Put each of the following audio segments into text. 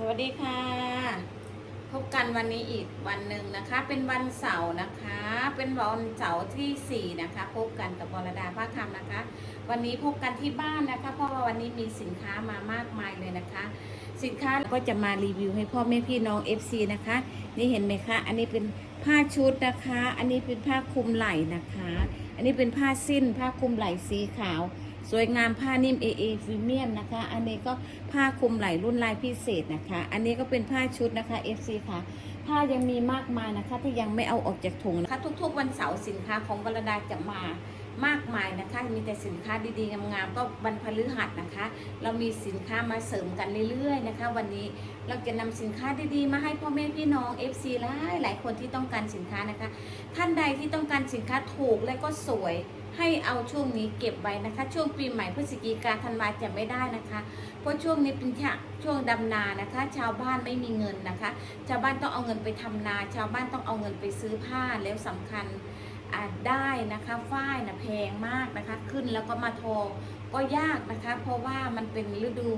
สวัสดีค่ะ พบกันวันนี้อีกวันหนึ่งนะคะ เป็นวันเสาร์นะคะ เป็นวันเสาร์ที่4นะคะ พบกันกับบรดาภาคคำนะคะ วันนี้พบกันที่บ้านนะคะ เพราะว่าวันนี้มีสินค้ามามากมายเลยนะคะ สินค้าก็จะมารีวิวให้พ่อแม่พี่น้อง FC นะคะ นี่เห็นไหมคะ อันนี้เป็นผ้าชุดนะคะ อันนี้เป็นผ้าคลุมไหล่นะคะ อันนี้เป็นผ้าสิ้นผ้าคลุมไหล่สีขาว สวยงามผ้านิ่ม AA ฟิเมียมนะคะ อันนี้ก็ผ้าคลุมไหล่รุ่นลายพิเศษนะคะ อันนี้ก็เป็นผ้าชุดนะคะ FC ค่ะผ้ายังมีมากมายนะคะที่ยังไม่เอาออกจากถุงนะคะ ทุกๆ วันเสาร์สินค้าของวรดาจะมา มากมายนะคะ มีแต่สินค้าดีๆงามๆก็วันพฤหัสนะคะ เรามีสินค้ามาเสริมกันเรื่อยๆนะคะ วันนี้เราจะนำสินค้าดีๆ มาให้พ่อแม่พี่น้อง FC หลายหลายคนที่ต้องการสินค้านะคะ ท่านใดที่ต้องการสินค้าถูกและก็สวยให้เอาช่วงนี้เก็บไว้นะคะ ช่วงปีใหม่พฤศจิกาธันวาจะไม่ได้นะคะ เพราะช่วงนี้เป็นช่วงดำนานะคะ ชาวบ้านไม่มีเงินนะคะ ชาวบ้านต้องเอาเงินไปทำนา ชาวบ้านต้องเอาเงินไปซื้อผ้าแล้วสำคัญ อาจได้นะคะฝ้ายนะแพงมากนะคะ ขึ้นแล้วก็มาทอก็ยากนะคะ เพราะว่ามันเป็นฤดู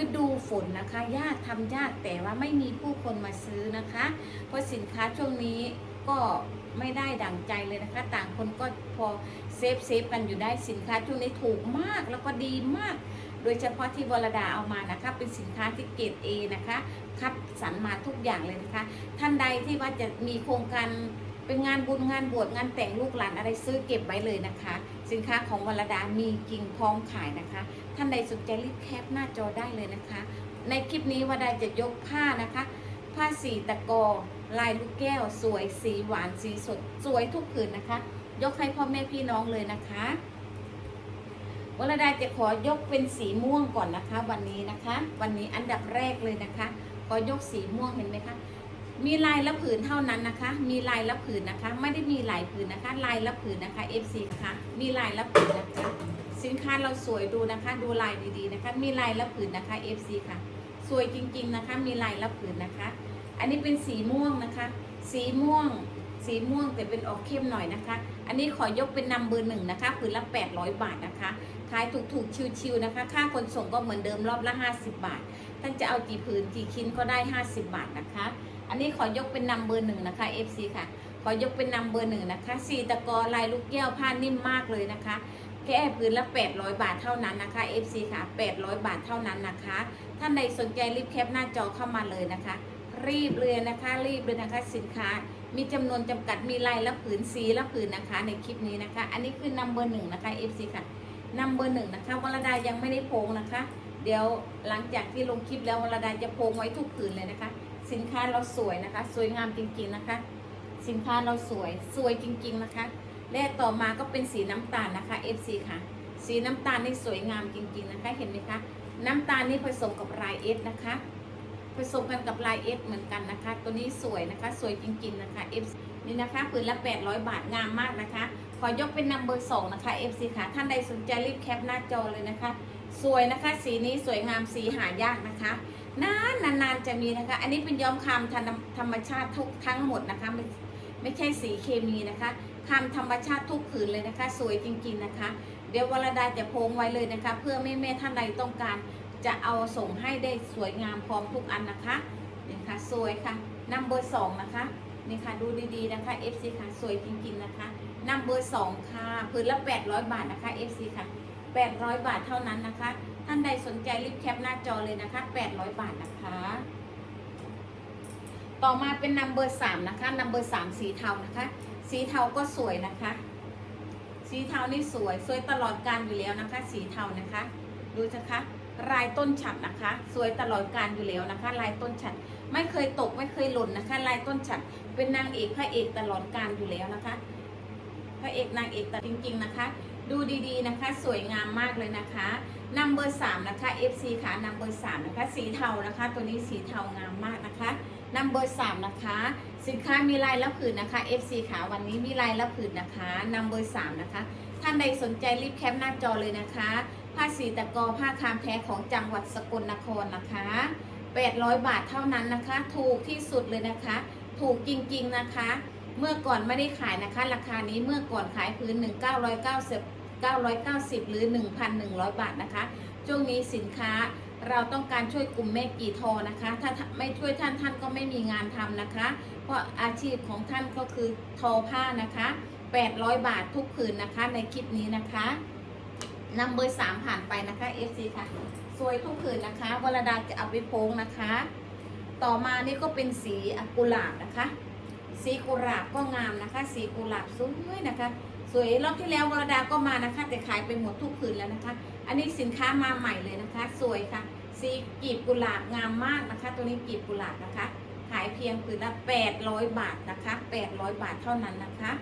ฤดูฝนนะคะ ยากทำยากแต่ว่าไม่มีผู้คนมาซื้อนะคะ เพราะสินค้าช่วงนี้ก็ไม่ได้ดั่งใจเลยนะคะ ต่างคนก็พอเซฟเซฟกันอยู่ได้สินค้าช่วงนี้ถูกมากแล้วก็ดีมาก โดยเฉพาะที่วรดาเอามานะคะ เป็นสินค้าที่เกรด A นะคะ คัดสรรมาทุกอย่างเลยนะคะ ท่านใดที่ว่าจะมีโครงการ เป็นงานบุญงานบวชงานแต่งลูกหลานอะไรซื้อเก็บไว้เลยนะคะ สินค้าของวรดามีจริงพร้อมขายนะคะ ท่านใดสนใจรีบแคปหน้าจอได้เลยนะคะ ในคลิปนี้วรดาจะยกผ้านะคะ ผ้าสีตะกอลายลูกแก้ว สวยสีหวานสีสด สวยทุกผืนนะคะ ยกให้พ่อแม่พี่น้องเลยนะคะวรดาจะขอยกเป็นสีม่วงก่อนนะคะ วันนี้นะคะ วันนี้อันดับแรกเลยนะคะ ขอยกสีม่วงเห็นไหมคะ มีลายละผืนเท่านั้นนะคะ มีลายละผืนนะคะ ไม่ได้มีหลายผืนนะคะ ลายละผืนนะคะ FC ค่ะ มีลายละผืนนะคะ สินค้าเราสวยดูนะคะ ดูลายดีๆนะคะ มีลายละผืนนะคะ FC ค่ะ สวยจริงๆนะคะ มีลายละผืนนะคะ อันนี้เป็นสีม่วงนะคะ สีม่วง สีม่วงแต่เป็นออกเข้มหน่อยนะคะ อันนี้ขอยกเป็นนำเบอร์หนึ่งนะคะ ผืนละ 800 บาทนะคะ ขายถูกๆ ชิวๆนะคะ ค่าขนส่งก็เหมือนเดิมรอบละ 50 บาท ท่านจะเอากี่ผืนกี่ชิ้นก็ได้ 50 บาทนะคะ อันนี้ขอยกเป็นนำเบอร์หนึ่งนะคะ FC ค่ะ ขอยกเป็นนำเบอร์หนึ่งนะคะสีตะกอลายลูกแก้วผ้านิ่มมากเลยนะคะ แค่ผืนละ 800 บาทเท่านั้นนะคะ FC ค่ะ 800 บาทเท่านั้นนะคะ ท่านใดสนใจรีบแคปหน้าจอเข้ามาเลยนะคะ รีบเลยนะคะ รีบเลยนะคะสินค้ามีจำนวนจำกัดมีลายละผืนสีละผืนนะคะ ในคลิปนี้นะคะ อันนี้คือนัมเบอร์หนึ่งนะคะ FC ค่ะนัมเบอร์หนึ่งนะคะวรดายังไม่ได้โพงนะคะ เดี๋ยวหลังจากที่ลงคลิปแล้ววรดาจะโพงไว้ทุกผืนเลยนะคะ สินค้าเราสวยนะคะ สวยงามจริงๆนะคะ สินค้าเราสวยสวยจริง ๆนะคะ และต่อมาก็เป็นสีน้ำตาลนะคะ FC ค่ะ สีน้ำตาลนี่สวยงามจริง ๆนะคะ เห็นไหมคะ น้ำตาลนี่ผสมกับลายเอสนะคะ ผสมกันกับลายเอสเหมือนกันนะคะ ตัวนี้สวยนะคะ สวยจริง ๆนะคะ FC นี่นะคะผืนละ 800 บาทงามมากนะคะ ขอยกเป็นนัมเบอร์สองนะคะ FC ค่ะ ท่านใดสนใจรีบแคปหน้าจอเลยนะคะ สวยนะคะ สีนี้สวยงามสีหายากนะคะ นานนานๆจะมีนะคะ อันนี้เป็นย้อมคามธรรมชาติทุกทั้งหมดนะคะไม่ไม่ใช่สีเคมีนะคะคามธรรมชาติทุกผืนเลยนะคะ สวยจริง ๆนะคะ เดี๋ยววรดาจะโพงไว้เลยนะคะ เพื่อแม่แม่ท่านใดต้องการ จะเอาส่งให้ได้สวยงามพร้อมทุกอันนะคะนี่ค่ะสวยค่ะนัมเบอร์สองนะคะนี่ค่ะดูดีๆนะคะ FC ค่ะสวยจริงๆนะคะนัมเบอร์สองค่ะพื้นละ800 บาทนะคะ FC ค่ะ800 บาทเท่านั้นนะคะ ท่านใดสนใจรีบแคปหน้าจอเลยนะคะ800 บาทนะคะ ต่อมาเป็นนัมเบอร์สามนะคะนัมเบอร์สามสีเทานะคะ สีเทาก็สวยนะคะ สีเทานี่สวยสวยตลอดการอยู่แล้วนะคะ สีเทานะคะ ดูนะคะลายต้นฉัดนะคะ สวยตลอดการอยู่แล้วนะคะ ลายต้นฉัดไม่เคยตกไม่เคยหล่นนะคะ ลายต้นฉัดเป็นนางเอกพระเอกตลอดการอยู่แล้วนะคะ พระเอกนางเอกแต่จริง ๆ นะคะ ดูดีๆนะคะ สวยงามมากเลยนะคะนัมเบอร์สามนะคะ FC ค่ะนัมเบอร์สามนะคะ สีเทานะคะ ตัวนี้สีเทางามมากนะคะนัมเบอร์สามนะคะ สินค้ามีลายละผืนนะคะ FC ค่ะวันนี้มีลายละผืนนะคะนัมเบอร์สามนะคะ ท่านใดสนใจรีบแคปหน้าจอเลยนะคะ ผ้าสีตะกอผ้าคามแท้ของจังหวัดสกลนครนะคะ800 บาทเท่านั้นนะคะ ถูกที่สุดเลยนะคะ ถูกจริงๆนะคะ เมื่อก่อนไม่ได้ขายนะคะ ราคานี้เมื่อก่อนขายพื้น 1990 990 หรือ 1,100 บาทนะคะ ช่วงนี้สินค้าเราต้องการช่วยกลุ่มแม่กีทอนะคะ ถ้าไม่ช่วยท่านท่านก็ไม่มีงานทำนะคะ เพราะอาชีพของท่านก็คือทอผ้านะคะ 800 บาททุกผืนนะคะในคลิปนี้นะคะนำเบอร์สามผ่านไปนะคะ FC ค่ะ สวยทุกผืนนะคะวรดาจะเอาไปโพงนะคะ ต่อมานี่ก็เป็นสีกุหลาบนะคะ สีกุหลาบก็งามนะคะ สีกุหลาบสวยนะคะ สวยรอบที่แล้ววรดาก็มานะคะ แต่ขายไปหมดทุกผืนแล้วนะคะ อันนี้สินค้ามาใหม่เลยนะคะ สวยค่ะ สีกีบกุหลาบงามมากนะคะ ตัวนี้กีบกุหลาบนะคะ ขายเพียงผืนละ800 บาทนะคะ800 บาทเท่านั้นนะคะ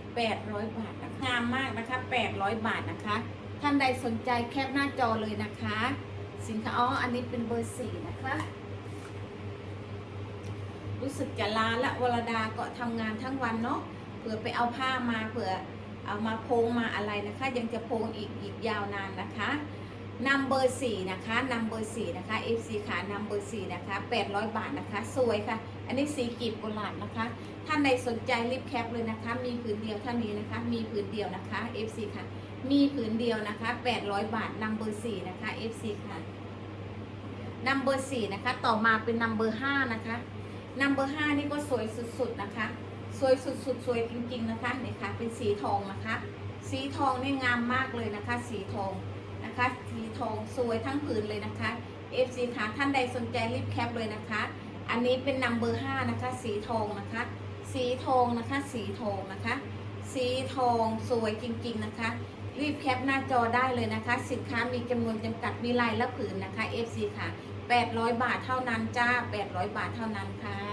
800 บาทนะะงามมากนะคะ 800 บาทนะคะ ท่านใดสนใจแคปหน้าจอเลยนะคะ สินค้าอ๋ออันนี้เป็นเบอร์สี่นะคะรู้สึกจะลาละวรดาก็ทำงานทั้งวันเนาะ เผื่อไปเอาผ้ามาเผื่อเอามาโพงมาอะไรนะคะ ยังจะโพงอีกอีกยาวนานนะคะนำเบอร์สี่นะคะนำเบอร์สี่นะคะ FC ขานำเบอร์สี่นะคะ800บาทนะคะ สวยค่ะ อันนี้สีกีบกุหลาบนะคะ ท่านใดสนใจรีบแคปเลยนะคะ มีผืนเดียวเท่านี้นะคะ มีผืนเดียวนะคะ FC ค่ะ มีผืนเดียวนะคะ800บาทนำเบอร์สี่นะคะ FC ค่ะนำเบอร์สี่นะคะ ต่อมาเป็นนำเบอร์ห้านะคะนำเบอร์ห้านี่ก็สวยสุดๆนะคะ สวยสุดๆสวยจริง ๆนะคะนี่ค่ะเป็นสีทองนะคะ สีทองนี่งามมากเลยนะคะ สีทองนะคะ สีทองสวยทั้งผืนเลยนะคะ FC ค่ะท่านใดสนใจรีบแคปเลยนะคะ อันนี้เป็นนำเบอร์ห้านะคะ สีทองนะคะ สีทองนะคะ สีทองนะคะ สีทองสวยจริง ๆนะคะ รีบแคปหน้าจอได้เลยนะคะ สินค้ามีจำนวนจำกัดมีลายและผืนนะคะ FC ค่ะ 800 บาทเท่านั้นจ้า 800 บาทเท่านั้นค่ะ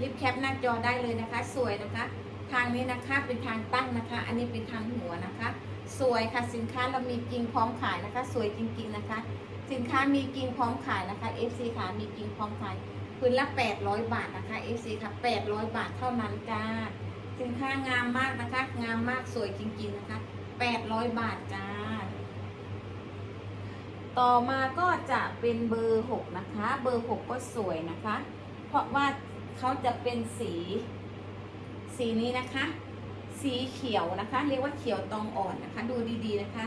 รีบแคปหน้าจอได้เลยนะคะ สวยนะคะ ทางนี้นะคะเป็นทางตั้งนะคะ อันนี้เป็นทางหัวนะคะ สวยค่ะสินค้าเรามีกิ่งพร้อมขายนะคะ สวยจริง ๆนะคะ สินค้ามีกิ่งพร้อมขายนะคะ FC ค่ะมีกิ่งพร้อมขายคืนละ 800 บาทนะคะ FC ค่ะ 800 บาทเท่านั้นจ้าสินค้างามมากนะคะ งามมากสวยจริง ๆนะคะ 800 บาทจ้า ต่อมาก็จะเป็นเบอร์ 6 นะคะ เบอร์ 6 ก็สวยนะคะ เพราะว่า เขาจะเป็นสี สีนี้นะคะ สีเขียวนะคะ เรียกว่าเขียวตองอ่อนนะคะ ดูดีๆนะคะ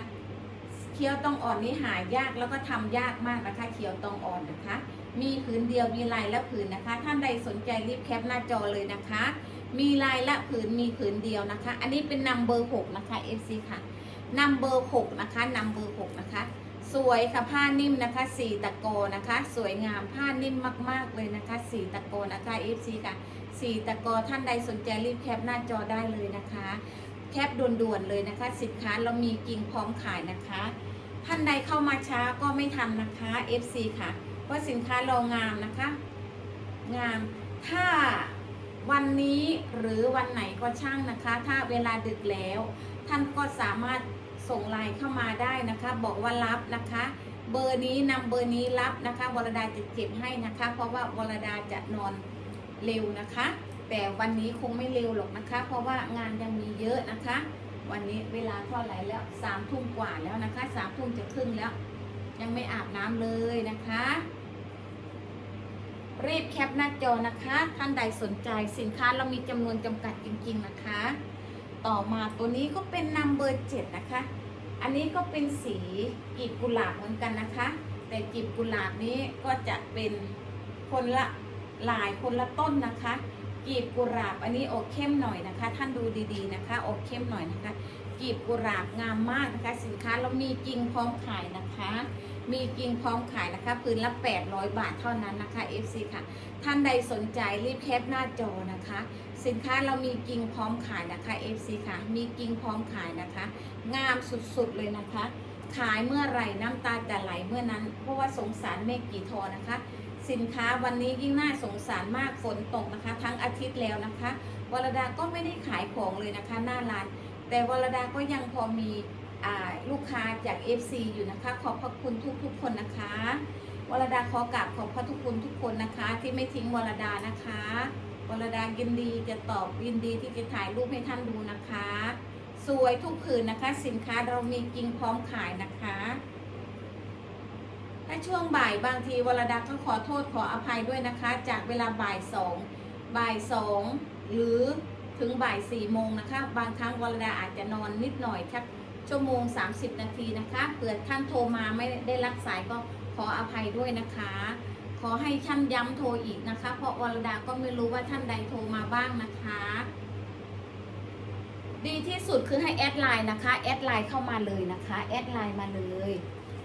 เขียวตองอ่อนนี้หายากแล้วก็ทำยากมากนะคะ เขียวตองอ่อนนะคะ มีผืนเดียวมีลายและผืนนะคะ ท่านใดสนใจรีบแคปหน้าจอเลยนะคะ มีลายและผืนมีผืนเดียวนะคะ อันนี้เป็นนัมเบอร์หกนะคะ FC ค่ะนัมเบอร์หกนะคะนัมเบอร์หกนะคะ สวยค่ะผ้านิ่มนะคะสีตะโกนะคะ สวยงามผ้านิ่มมาก ๆเลยนะคะสีตะโกนะคะ FC ค่ะสีตะโกท่านใดสนใจรีบแคปหน้าจอได้เลยนะคะ แคปด่วนๆเลยนะคะ สินค้าเรามีกิ่งพร้อมขายนะคะ ท่านใดเข้ามาช้าก็ไม่ทันนะคะ FC ค่ะเพราะสินค้าเรางามนะคะ งามถ้าวันนี้หรือวันไหนก็ช่างนะคะ ถ้าเวลาดึกแล้ว ท่านก็สามารถ ส่งไลน์เข้ามาได้นะคะ บอกว่ารับนะคะ เบอร์นี้นำเบอร์นี้รับนะคะวรดาจะเก็บให้นะคะ เพราะว่าวรดาจะนอนเร็วนะคะ แต่วันนี้คงไม่เร็วหรอกนะคะ เพราะว่างานยังมีเยอะนะคะ วันนี้เวลาเท่าไหร่แล้วสามทุ่มกว่าแล้วนะคะสามทุ่มจะครึ่งแล้ว ยังไม่อาบน้ำเลยนะคะรีบแคปหน้าจอนะคะ ท่านใดสนใจสินค้าเรามีจำนวนจำกัดจริงๆนะคะ ต่อมาตัวนี้ก็เป็นนัมเบอร์เจ็ดนะคะ อันนี้ก็เป็นสีกีบกุหลาบเหมือนกันนะคะ แต่กีบกุหลาบนี้ก็จะเป็นคนละลายคนละต้นนะคะกีบกุหลาบอันนี้ออกเข้มหน่อยนะคะ ท่านดูดีๆนะคะออกเข้มหน่อยนะคะกีบกุหลาบงามมากนะคะ สินค้าเรามีจริงพร้อมขายนะคะ มีกิ่งพร้อมขายนะคะพื้นละ 800 บาทเท่านั้นนะคะ FC ค่ะ ท่านใดสนใจรีบแคปหน้าจอนะคะ สินค้าเรามีกิ่งพร้อมขายนะคะ FC ค่ะ มีกิ่งพร้อมขายนะคะ งามสุดๆเลยนะคะ ขายเมื่อไหร่น้ำตาจะไหลเมื่อนั้น เพราะว่าสงสารเมฆกี่ทอนะคะ สินค้าวันนี้ยิ่งน่าสงสารมากฝนตกนะคะ ทั้งอาทิตย์แล้วนะคะวรดาก็ไม่ได้ขายของเลยนะคะ หน้าร้าน แต่วรดาก็ยังพอมี ลูกค้าจาก FC อยู่นะคะ ขอบพระคุณทุกๆคนนะคะวรดาขอกราบขอบพระทุกคุณทุกคนนะคะ ที่ไม่ทิ้งวรดานะคะวรดายินดีจะตอบยินดีที่จะถ่ายรูปให้ท่านดูนะคะ สวยทุกผืนนะคะ สินค้าเรามีกิ่งพร้อมขายนะคะถ้าช่วงบ่ายบางทีวรดาก็ขอโทษขออภัยด้วยนะคะ จากเวลาบ่ายสองบ่ายสองหรือถึงบ่ายสี่โมงนะคะ บางครั้งวรดาอาจจะนอนนิดหน่อยสัก ชั่วโมง 30 นาทีนะคะเผื่อท่านโทรมาไม่ได้รับสายก็ขออภัยด้วยนะคะ ขอให้ท่านย้ำโทรอีกนะคะ เพราะวรดาก็ไม่รู้ว่าท่านใดโทรมาบ้างนะคะ ดีที่สุดคือให้แอดไลน์นะคะแอดไลน์เข้ามาเลยนะคะแอดไลน์มาเลย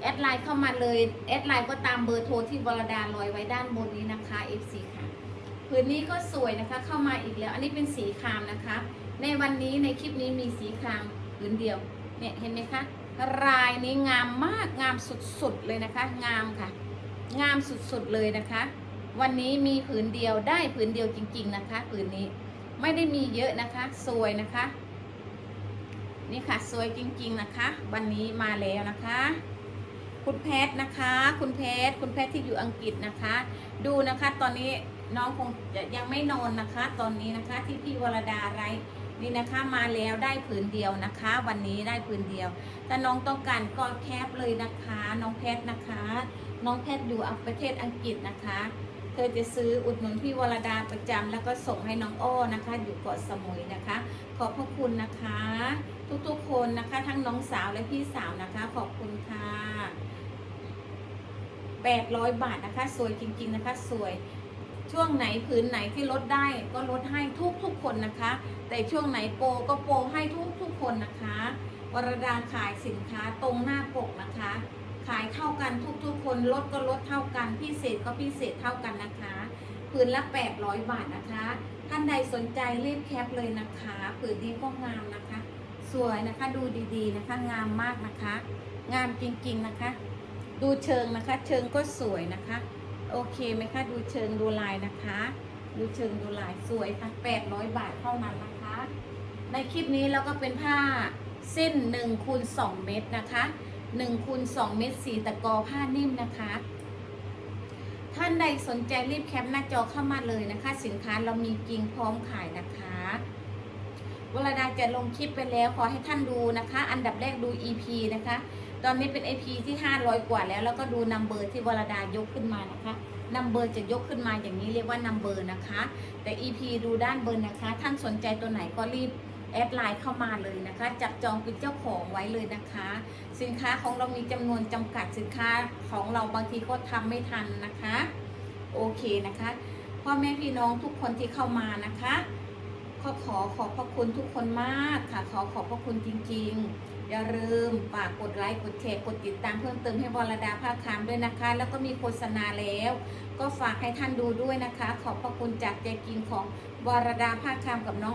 แอดไลน์เข้ามาเลยแอดไลน์ก็ตามเบอร์โทรที่วรดาลอยไว้ด้านบนนี้นะคะ FC ค่ะผืนนี้ก็สวยนะคะเข้ามาอีกแล้ว อันนี้เป็นสีครามนะคะ ในวันนี้ในคลิปนี้มีสีครามผืนเดียว เนี่ยเห็นไหมคะลายนี้งามมากงามสุดๆเลยนะคะ งามค่ะ งามสุดๆเลยนะคะ วันนี้มีผืนเดียวได้ผืนเดียวจริง ๆนะคะ ผืนนี้ไม่ได้มีเยอะนะคะ สวยนะคะ นี่ค่ะสวยจริง ๆนะคะ วันนี้มาแล้วนะคะ คุณแพทนะคะ คุณแพทคุณแพทที่อยู่อังกฤษนะคะ ดูนะคะ ตอนนี้น้องคงยังไม่นอนนะคะ ตอนนี้นะคะที่พี่วรดาไร นี่นะคะมาแล้วได้ผืนเดียวนะคะ วันนี้ได้ผืนเดียวถ้าน้องต้องการก็แคปเลยนะคะ น้องแพทนะคะ น้องแพทอยู่ประเทศอังกฤษนะคะ เธอจะซื้ออุดหนุนพี่วรดาประจำแล้วก็ส่งให้น้องอ้อนะคะ อยู่เกาะสมุยนะคะ ขอบพระคุณนะคะ ทุกๆคนนะคะ ทั้งน้องสาวและพี่สาวนะคะ ขอบคุณค่ะ800 บาทนะคะ สวยจริง ๆ นะคะ สวย ช่วงไหนผืนไหนที่ลดได้ก็ลดให้ทุกๆคนนะคะ แต่ช่วงไหนโปรก็โปรให้ทุกๆคนนะคะวรดาขายสินค้าตรงหน้าปกนะคะ ขายเท่ากันทุกๆ คนลดก็ลดเท่ากันพิเศษก็พิเศษเท่ากันนะคะผืนละ 800 บาทนะคะ ท่านใดสนใจรีบแคปเลยนะคะผืนนี้ก็งามนะคะ สวยนะคะดูดีๆนะคะงามมากนะคะ งามจริงๆนะคะ ดูเชิงนะคะ เชิงก็สวยนะคะ โอเคไหมคะดูเชิงดูลายนะคะ ดูเชิงดูลายสวยค่ะ800บาทเท่านั้นนะคะ ในคลิปนี้เราก็เป็นผ้าเส้น1คูณ2เมตรนะคะ1คูณ2เมตรสีตะกอผ้านิ่มนะคะ ท่านใดสนใจรีบแคปหน้าจอเข้ามาเลยนะคะ สินค้าเรามีจริงพร้อมขายนะคะวรดาจะลงคลิปไปแล้วขอให้ท่านดูนะคะ อันดับแรกดู EP นะคะ ตอนนี้เป็น EP ที่ 500 กว่าแล้ว แล้วก็ดูนัมเบอร์ที่วรดายกขึ้นมานะคะนัมเบอร์จะยกขึ้นมาอย่างนี้เรียกว่านัมเบอร์นะคะ แต่ EP ดูด้านเบนนะคะ ท่านสนใจตัวไหนก็รีบแอดไลน์เข้ามาเลยนะคะ จับจองเป็นเจ้าของไว้เลยนะคะ สินค้าของเรามีจำนวนจำกัดสินค้าของเราบางทีก็ทำไม่ทันนะคะ โอเคนะคะพ่อแม่พี่น้องทุกคนที่เข้ามานะคะ ขอขอขอบพระคุณทุกคนมากค่ะ ขอขอบพระคุณจริง ๆ อย่าลืมฝากกดไลค์กดแชร์กดติดตามเพิ่มเติมให้บอรดาภาคคามด้วยนะคะ แล้วก็มีโฆษณาแล้ว ก็ฝากให้ท่านดูด้วยนะคะ ขอบพระคุณจากใจกินของบอรดาภาคคามกับน้อง